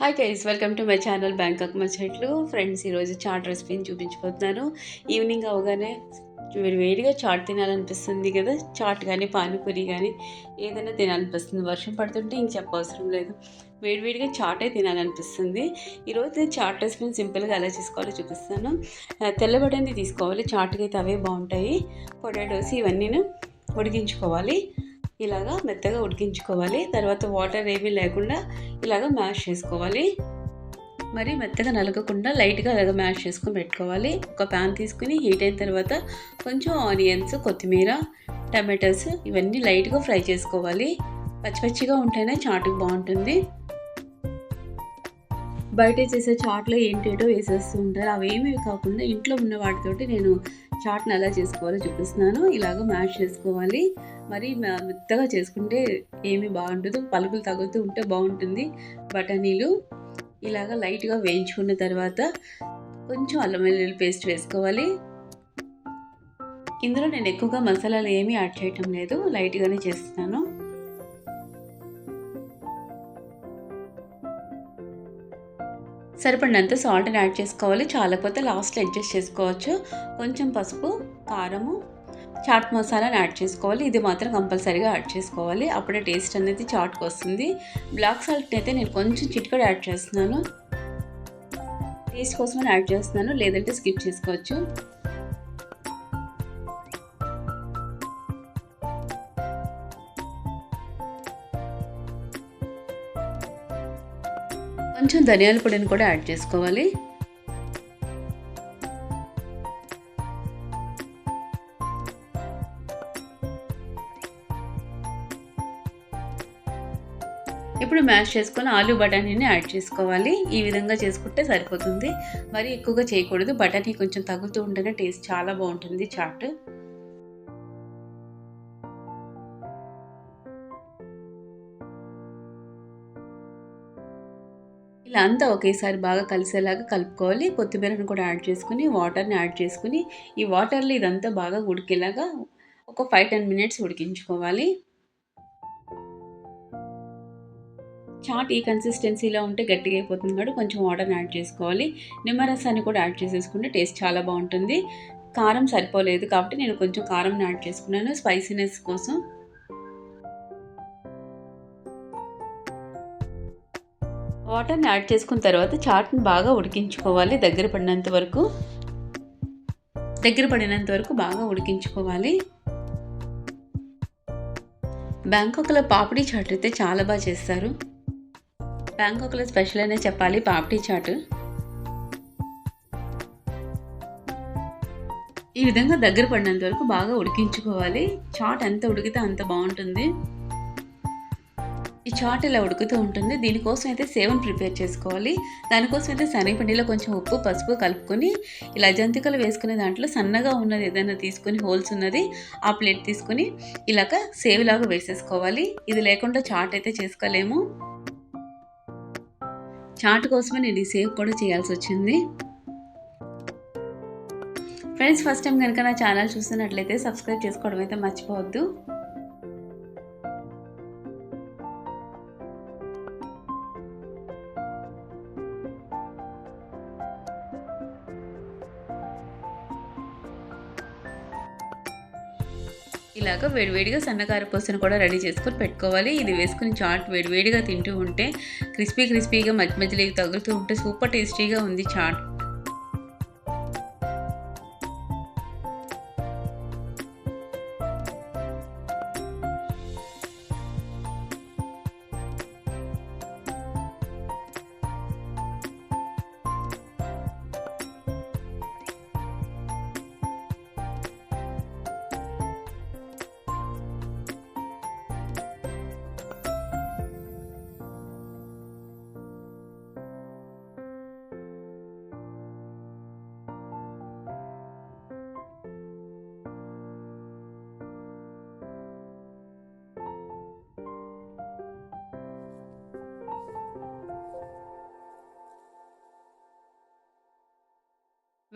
Hi guys welcome to my channel Bangkok మచ్చట్లు friends ఈరోజు చాట్ రెసిపీని చూపించబోతున్నాను. ఈవినింగ్ అవగానే వేడి వేడిగా చాట్ తినాలనిపిస్తుంది కదా. చాట్ కానీ పానీపూరి కానీ ఏదైనా తినాలనిపిస్తుంది. వర్షం పడుతుంటే ఇంక చెప్పవసరం లేదు. వేడివేడిగా చాటే తినాలనిపిస్తుంది. ఈరోజు నేను చాట్ రెసిపీని సింపుల్గా ఎలా చేసుకోవాలో చూపిస్తాను. ఆ, తెల్లబడింది తీసుకోవాలి. చాట్కి అయితే అవే బాగుంటాయి. పొటాటోస్ ఇవన్నీ ఉడికించుకోవాలి. ఇలాగా మెత్తగా ఉడికించుకోవాలి. తర్వాత వాటర్ ఏమీ లేకుండా ఇలాగ మ్యాష్ చేసుకోవాలి. మరి మెత్తగా నలగకుండా లైట్గా అలాగ మ్యాష్ చేసుకొని పెట్టుకోవాలి. ఒక ప్యాన్ తీసుకుని హీట్ అయిన తర్వాత కొంచెం ఆనియన్స్ కొత్తిమీర టమాటోస్ ఇవన్నీ లైట్గా ఫ్రై చేసుకోవాలి. పచ్చి పచ్చిగా ఉంటేనే చాటుకు బాగుంటుంది. బయట చేసే చాట్లో ఏంటేటో వేసేస్తూ ఉంటారు అవేమీ కాకుండా ఇంట్లో ఉన్న వాటితోటి నేను చాట్ని ఎలా చేసుకోవాలో చూపిస్తున్నాను. ఇలాగ మ్యాష్ చేసుకోవాలి. మరి మెత్తగా చేసుకుంటే ఏమీ బాగుండదు. పలుకులు తగులుతూ ఉంటే బాగుంటుంది. బఠానీలు ఇలాగ లైట్గా వేయించుకున్న తర్వాత కొంచెం అల్లం వెల్లుల్లి పేస్ట్ వేసుకోవాలి. ఇందులో నేను ఎక్కువగా మసాలాలు ఏమీ యాడ్ చేయటం లేదు. లైట్గానే చేస్తున్నాను. సరిపడినంత సాల్ట్ని యాడ్ చేసుకోవాలి. చాలకపోతే లాస్ట్లో అడ్జస్ట్ చేసుకోవచ్చు. కొంచెం పసుపు కారము చాట్ మసాలాని యాడ్ చేసుకోవాలి. ఇది మాత్రం కంపల్సరీగా యాడ్ చేసుకోవాలి. అప్పుడే టేస్ట్ అనేది చాట్కి వస్తుంది. బ్లాక్ సాల్ట్ని అయితే నేను కొంచెం చిట్కడ యాడ్ చేస్తున్నాను. టేస్ట్ కోసమని యాడ్ చేస్తున్నాను. లేదంటే స్కిప్ చేసుకోవచ్చు. కొంచెం ధనియాల పొడిని కూడా యాడ్ చేసుకోవాలి. ఇప్పుడు మ్యాష్ చేసుకొని ఆలు బఠానీని యాడ్ చేసుకోవాలి. ఈ విధంగా చేసుకుంటే సరిపోతుంది. మరి ఎక్కువగా చేయకూడదు. బఠానీ కొంచెం తగ్గుతూ ఉంటేనే టేస్ట్ చాలా బాగుంటుంది చాట్. ఇలా అంతా ఒకేసారి బాగా కలిసేలాగా కలుపుకోవాలి. కొత్తిమీరను కూడా యాడ్ చేసుకుని వాటర్ని యాడ్ చేసుకుని ఈ వాటర్లో ఇదంతా బాగా ఉడికేలాగా ఒక ఫైవ్ టెన్ మినిట్స్ ఉడికించుకోవాలి. చాట్ ఈ కన్సిస్టెన్సీలో ఉంటే గట్టిగా అయిపోతుంది కాబట్టి కొంచెం వాటర్ని యాడ్ చేసుకోవాలి. నిమ్మరసాన్ని కూడా యాడ్ చేసేసుకుంటే టేస్ట్ చాలా బాగుంటుంది. కారం సరిపోలేదు కాబట్టి నేను కొంచెం కారం యాడ్ చేసుకున్నాను. స్పైసీనెస్ కోసం. వాటర్ని యాడ్ చేసుకున్న తర్వాత చాట్ని బాగా ఉడికించుకోవాలి. దగ్గర పడినంత వరకు దగ్గర పడినంత వరకు బాగా ఉడికించుకోవాలి. బ్యాంకాక్లో పాపిడి చాట్ అయితే చాలా బాగా చేస్తారు. బ్యాంకాక్లో స్పెషల్ అనే చెప్పాలి పాపిడి చాట్. ఈ విధంగా దగ్గర పడినంత వరకు బాగా ఉడికించుకోవాలి. చాట్ ఎంత ఉడికితే అంత బాగుంటుంది. ఈ చాట్ ఇలా ఉడుకుతూ ఉంటుంది. దీనికోసం అయితే సేవను ప్రిపేర్ చేసుకోవాలి. దానికోసం అయితే శనగపిండిలో కొంచెం ఉప్పు పసుపు కలుపుకొని ఇలా జంతికలు వేసుకునే దాంట్లో సన్నగా ఉన్నది ఏదైనా తీసుకొని హోల్స్ ఉన్నది ఆ ప్లేట్ తీసుకొని ఇలాగ సేవ్ లాగా వేసేసుకోవాలి. ఇది లేకుండా చాట్ అయితే చేసుకోలేము. చాట్ కోసమే నేను ఈ సేవ్ కూడా చేయాల్సి వచ్చింది. ఫ్రెండ్స్ ఫస్ట్ టైం కనుక నా ఛానల్ చూస్తున్నట్లయితే సబ్స్క్రైబ్ చేసుకోవడం అయితే మర్చిపోవద్దు. ఇలాగ వేడివేడిగా సన్నకార పూసను కూడా రెడీ చేసుకొని పెట్టుకోవాలి. ఇది వేసుకుని చాట్ వేడివేడిగా తింటూ ఉంటే క్రిస్పీ క్రిస్పీగా మధ్య మధ్యలో తగులుతూ ఉంటే సూపర్ టేస్టీగా ఉంది చాట్.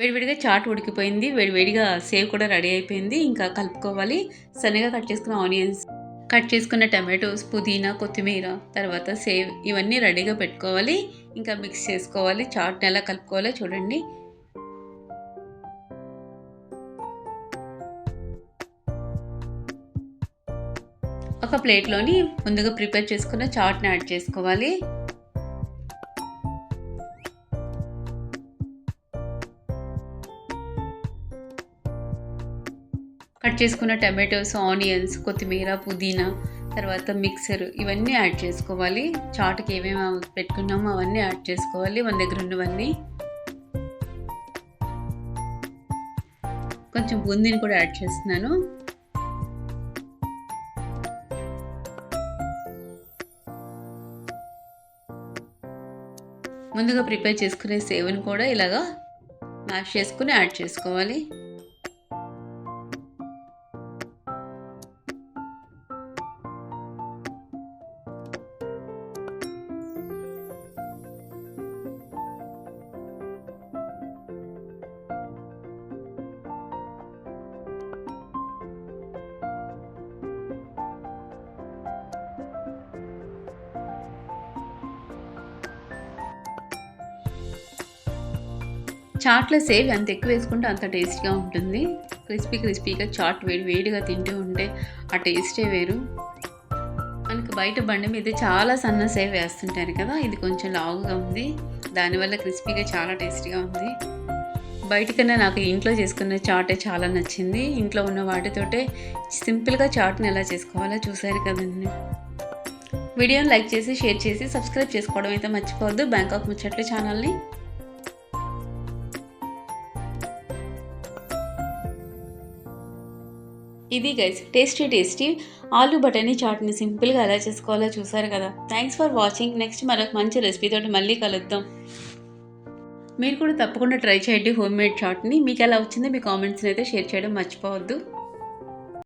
వేడివేడిగా చాట్ ఉడికిపోయింది. వేడివేడిగా సేవ్ కూడా రెడీ అయిపోయింది. ఇంకా కలుపుకోవాలి. సన్నగా కట్ చేసుకున్న ఆనియన్స్ కట్ చేసుకున్న టమాటోస్ పుదీనా కొత్తిమీర తర్వాత సేవ్ ఇవన్నీ రెడీగా పెట్టుకోవాలి. ఇంకా మిక్స్ చేసుకోవాలి. చాట్ని ఎలా కలుపుకోవాలో చూడండి. ఒక ప్లేట్లోని ముందుగా ప్రిపేర్ చేసుకున్న చాట్ని యాడ్ చేసుకోవాలి. కట్ చేసుకున్న టమాటోస్ ఆనియన్స్ కొత్తిమీర పుదీనా తర్వాత మిక్సర్ ఇవన్నీ యాడ్ చేసుకోవాలి. చాట్కి ఏమేమి పెట్టుకున్నామో అవన్నీ యాడ్ చేసుకోవాలి. మన దగ్గర ఉన్నవన్నీ కొంచెం బూందీని కూడా యాడ్ చేస్తున్నాను. ముందుగా ప్రిపేర్ చేసుకునే సేవను కూడా ఇలాగా మ్యాష్ చేసుకుని యాడ్ చేసుకోవాలి. చాట్లో సేవ్ ఎంత ఎక్కువ వేసుకుంటే అంత టేస్ట్గా ఉంటుంది. క్రిస్పీ క్రిస్పీగా చాట్ వేడి వేడిగా తింటూ ఉంటే ఆ టేస్టే వేరు. మనకి బయట బండి మీద చాలా సన్న సేవ్ వేస్తుంటారు కదా ఇది కొంచెం లావుగా ఉంది. దానివల్ల క్రిస్పీగా చాలా టేస్టీగా ఉంది. బయటకన్నా నాకు ఇంట్లో చేసుకున్న చాటే చాలా నచ్చింది. ఇంట్లో ఉన్న వాటితోటే సింపుల్గా చాట్ని ఎలా చేసుకోవాలో చూసారు కదండి. వీడియోని లైక్ చేసి షేర్ చేసి సబ్స్క్రైబ్ చేసుకోవడం అయితే మర్చిపోవద్దు. బ్యాంకాక్ ముచ్చట్లు ఛానల్ని ఇది గైస్ టేస్టీ టేస్టీ ఆలు బటానీ చాట్ని సింపుల్గా ఎలా చేసుకోవాలో చూసారు కదా. థ్యాంక్స్ ఫర్ వాచింగ్ నెక్స్ట్ మరొక మంచి రెసిపీతో మళ్ళీ కలుద్దాం. మీరు కూడా తప్పకుండా ట్రై చేయండి హోమ్ మేడ్ చాట్ని. మీకు ఎలా వచ్చిందో మీ కామెంట్స్ని అయితే షేర్ చేయడం మర్చిపోవద్దు.